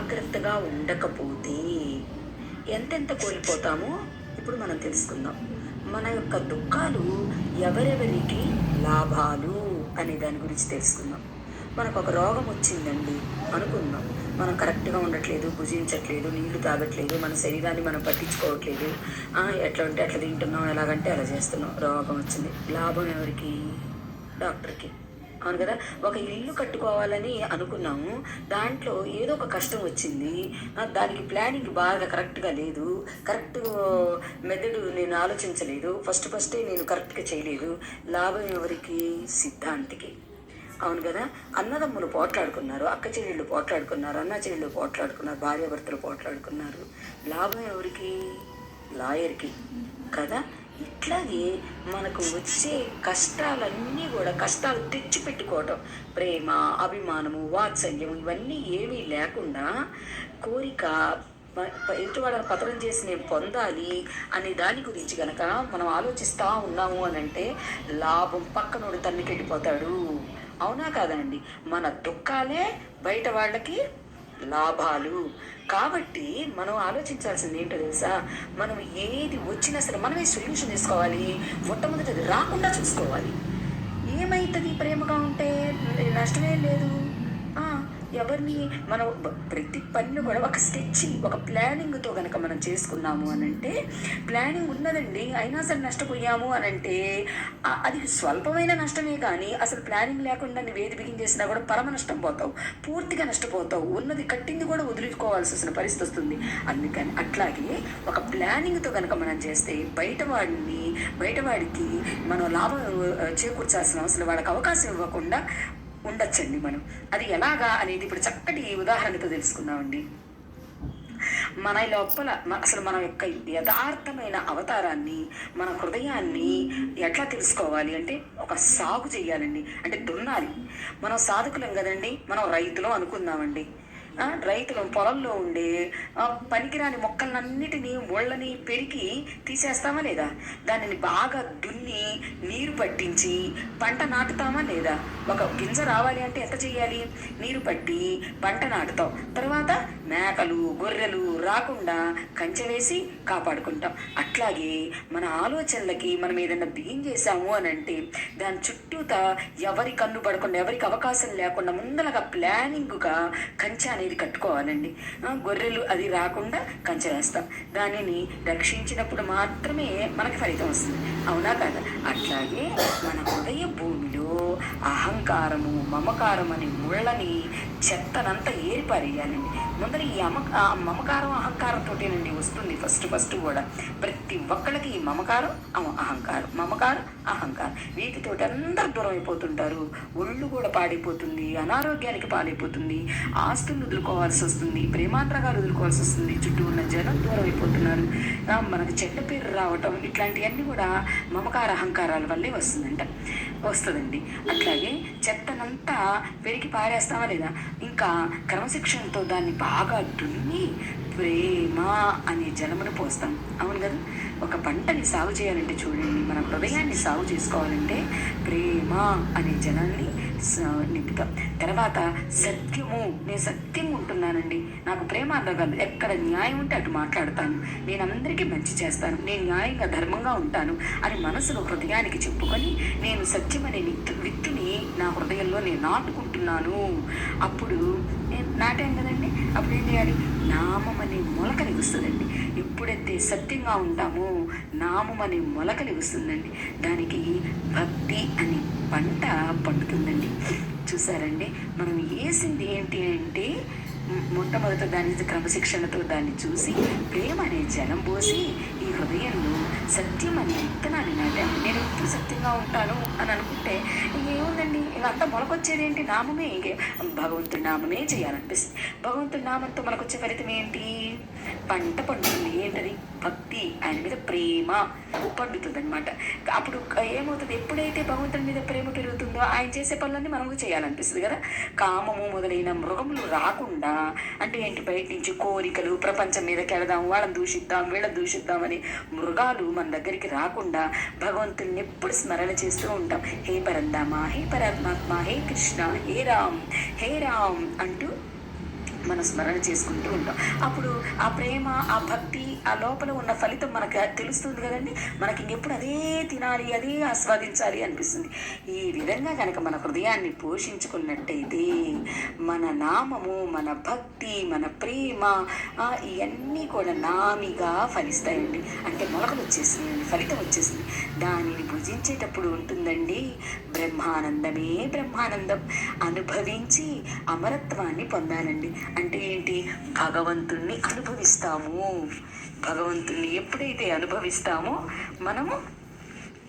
జాగ్రత్తగా ఉండకపోతే ఎంతెంత కోల్పోతామో ఇప్పుడు మనం తెలుసుకుందాం. మన యొక్క దుఃఖాలు ఎవరెవరికి లాభాలు అనే దాని గురించి తెలుసుకుందాం. మనకు ఒక రోగం వచ్చిందండి అనుకుందాం. మనం కరెక్ట్గా ఉండట్లేదు భుజించట్లేదు నీళ్ళు తాగట్లేదు మన శరీరాన్ని మనం పట్టించుకోవట్లేదు. ఎట్లా ఉంటే అట్లా తింటున్నాం ఎలాగంటే అలా చేస్తున్నాం. రోగం వచ్చింది. లాభం ఎవరికి? డాక్టర్కి. అవును కదా? ఒక ఇల్లు కట్టుకోవాలని అనుకున్నాము. దాంట్లో ఏదో ఒక కష్టం వచ్చింది. దానికి ప్లానింగ్ బాగా కరెక్ట్గా లేదు. కరెక్ట్ మెదడు నేను ఆలోచించలేదు. ఫస్ట్ ఫస్టే నేను కరెక్ట్గా చేయలేదు. లాభం ఎవరికి? సిద్ధాంతికి. అవును కదా? అన్నదమ్ములు పోట్లాడుకున్నారు. అక్క చెల్లెళ్ళు పోట్లాడుకున్నారు. అన్న చెల్లెళ్ళు పోట్లాడుకున్నారు. భార్యాభర్తలు పోట్లాడుకున్నారు. లాభం ఎవరికి? లాయర్కి. కదా? ఇట్లాగే మనకు వచ్చే కష్టాలన్నీ కూడా కష్టాలు తెచ్చిపెట్టుకోవటం. ప్రేమ అభిమానము వాత్సల్యం ఇవన్నీ ఏమీ లేకుండా కోరిక ఎదుటివాడని పతనం చేసి నేను పొందాలి అనే దాని గురించి గనక మనం ఆలోచిస్తూ ఉన్నాము అని అంటే లాభం పక్కనోడు తన్నికెళ్ళిపోతాడు. అవునా కాదండి మన దుఃఖాలే బయట వాళ్ళకి లాభాలు. కాబట్టి మనం ఆలోచించాల్సింది ఏంటో తెలుసా? మనం ఏది వచ్చినా సరే మనమే సొల్యూషన్ తీసుకోవాలి. మొట్టమొదటి అది రాకుండా చూసుకోవాలి. ఏమవుతుంది ప్రేమగా ఉంటే? నష్టమే లేదు. ఎవరిని మనం ప్రతి పనిని కూడా ఒక స్టెచ్చింగ్ ఒక ప్లానింగ్తో కనుక మనం చేసుకున్నాము అని అంటే ప్లానింగ్ ఉన్నదండి అయినా సరే నష్టపోయాము అని అంటే అది స్వల్పమైన నష్టమే కానీ అసలు ప్లానింగ్ లేకుండా నువ్వు ఏది బిగిన్ చేసినా కూడా పరమ నష్టం పోతావు పూర్తిగా నష్టపోతావు ఉన్నది కట్టింది కూడా వదులుకోవాల్సి వస్తున్న పరిస్థితి వస్తుంది. అందుకని అట్లాగే ఒక ప్లానింగ్తో కనుక మనం చేస్తే బయట వాడిని బయటవాడికి మనం లాభం చేకూర్చాల్సిన అవసరం వాళ్ళకి అవకాశం ఇవ్వకుండా ఉండొచ్చండి మనం. అది ఎలాగా అనేది ఇప్పుడు చక్కటి ఉదాహరణతో తెలుసుకుందామండి. మన లోపల అసలు మన యొక్క యథార్థమైన అవతారాన్ని మన హృదయాన్ని ఎట్లా తెలుసుకోవాలి అంటే ఒక సాగు చేయాలండి. అంటే దున్నాలి. మనం సాధకులం కదండి. మనం రైతులు అనుకుందామండి. రైతులు పొలంలో ఉండే పనికిరాని మొక్కలన్నిటినీ ముళ్ళని పెరికి తీసేస్తామా లేదా? దానిని బాగా దున్ని నీరు పట్టించి పంట నాటుతామా లేదా? ఒక గింజ రావాలి అంటే ఎంత చేయాలి? నీరు పట్టి పంట నాటుతాం తర్వాత మేకలు గొర్రెలు రాకుండా కంచె వేసి కాపాడుకుంటాం. అట్లాగే మన ఆలోచనలకి మనం ఏదైనా బిగిన్ చేసాము అని అంటే దాని చుట్టూత ఎవరి కన్ను పడకుండా ఎవరికి అవకాశం లేకుండా ముందలగా ప్లానింగ్గా కంచె అనేది కట్టుకోవాలండి. గొర్రెలు అది రాకుండా కంచె వేస్తాం. దానిని రక్షించినప్పుడు మాత్రమే మనకి ఫలితం వస్తుంది. అవునా కదా? అట్లాగే మన హృదయ భూమిలో అహంకారము మమకారం అనే ముళ్ళని చెత్తనంతా ఏరిపారేయాలండి. ముందర ఈ అమ మమకారం అహంకారంతోటేనండి వస్తుంది ఫస్ట్ ఫస్ట్ కూడా. ప్రతి ఒక్కళ్ళకి ఈ మమకారం అమ- అహంకారం మమకారం అహంకారం. వీటితోటి అందరు దూరం అయిపోతుంటారు. ఒళ్ళు కూడా పాడైపోతుంది అనారోగ్యానికి పాడైపోతుంది ఆస్తులు వదులుకోవాల్సి వస్తుంది ప్రేమాంతరాగాలు వదులుకోవాల్సి వస్తుంది. చుట్టూ ఉన్న జనం దూరం అయిపోతున్నారు. మనకు చెడ్డ పేరు రావటం ఇట్లాంటివన్నీ కూడా మమకార అహంకారాల వల్లే వస్తుందంట. వస్తుందండి. అట్లాగే చెత్తనంతా పెరిగి పారేస్తామా లేదా? ఇంకా క్రమశిక్షణతో దాన్ని బాగా దున్ని ప్రేమ అనే జలమును పోస్తాం. అవును కదా? ఒక పంటని సాగు చేయాలంటే చూడండి. మన హృదయాన్ని సాగు చేసుకోవాలంటే ప్రేమ అనే జలాన్ని నింపుతాం. తర్వాత సత్యము. నేను సత్యం ఉంటున్నానండి. నాకు ప్రేమ అందగలదు ఎక్కడ న్యాయం ఉంటే అటు మాట్లాడతాను. నేను అందరికీ మంచి చేస్తాను. నేను న్యాయంగా ధర్మంగా ఉంటాను అని మనసులో హృదయానికి చెప్పుకొని నేను సత్యం అనే విత్తుని హృదయంలో నేను నాటుకుంటున్నాను. అప్పుడు నేను నాటాను కదండి? అప్పుడు ఏం చేయాలి? నామం అనే మొలకలి వస్తుందండి ఎప్పుడైతే సత్యంగా ఉంటామో నామం అనే మొలకలి వస్తుందండి దానికి భక్తి అనే పంట పండుతుందండి. చూసారండి? మనం వేసింది ఏంటి అంటే మొట్టమొదట దాని క్రమశిక్షణతో దాన్ని చూసి ప్రేమ అనే జలం పోసి ఈ హృదయంలో సత్యం అనే విత్తనాన్ని నాటాను నేను ఎప్పుడు సత్యంగా ఉంటాను అని అనుకుంటే ఏముందండి? ఇవంతా మొలకొచ్చేది ఏంటి? నామమే ఇంకే భగవంతుడి నామమే చేయాలనిపిస్తుంది. భగవంతుడి నామంతో మనకు వచ్చే ఫలితం ఏంటి? పంట పండుతుంది. ఏంటది? భక్తి ఆయన మీద ప్రేమ పండుతుంది అనమాట అప్పుడు ఏమవుతుంది? ఎప్పుడైతే భగవంతుడి మీద ప్రేమ పెరుగుతుందో ఆయన చేసే పనులన్నీ మనకు చేయాలనిపిస్తుంది కదా? కామము మొదలైన మృగములు రాకుండా అంటే ఏంటి బయట నుంచి కోరికలు ప్రపంచం మీద కెడదాం వాళ్ళని దూషిద్దాం వీళ్ళని దూషిద్దామని మృగాలు మన దగ్గరికి రాకుండా భగవంతుల్ని ఎప్పుడు స్మరణ చేస్తూ ఉంటాం. హే పరందామా హే పరమాత్మ హే కృష్ణ హే రామ్ హే రామ్ అంటూ మనం స్మరణ చేసుకుంటూ ఉంటాం. అప్పుడు ఆ ప్రేమ ఆ భక్తి ఆ లోపల ఉన్న ఫలితం మనకు తెలుస్తుంది కదండి. మనకి ఇంకెప్పుడు అదే తినాలి అదే ఆస్వాదించాలి అనిపిస్తుంది. ఈ విధంగా కనుక మన హృదయాన్ని పోషించుకున్నట్టయితే మన నామము మన భక్తి మన ప్రేమ ఇవన్నీ కూడా నామిగా ఫలిస్తాయండి. అంటే మొలకలు వచ్చేసినాయండి ఫలితం వచ్చేసింది. దానిని భుజించేటప్పుడు ఉంటుందండి బ్రహ్మానందమే బ్రహ్మానందం. అనుభవించి అమరత్వాన్ని పొందాలండి. అంటే ఏంటి? భగవంతుణ్ణి అనుభవిస్తాము. భగవంతుణ్ణి ఎప్పుడైతే అనుభవిస్తామో మనము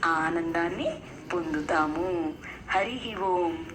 ఆనందాన్ని పొందుతాము. హరి ఓం.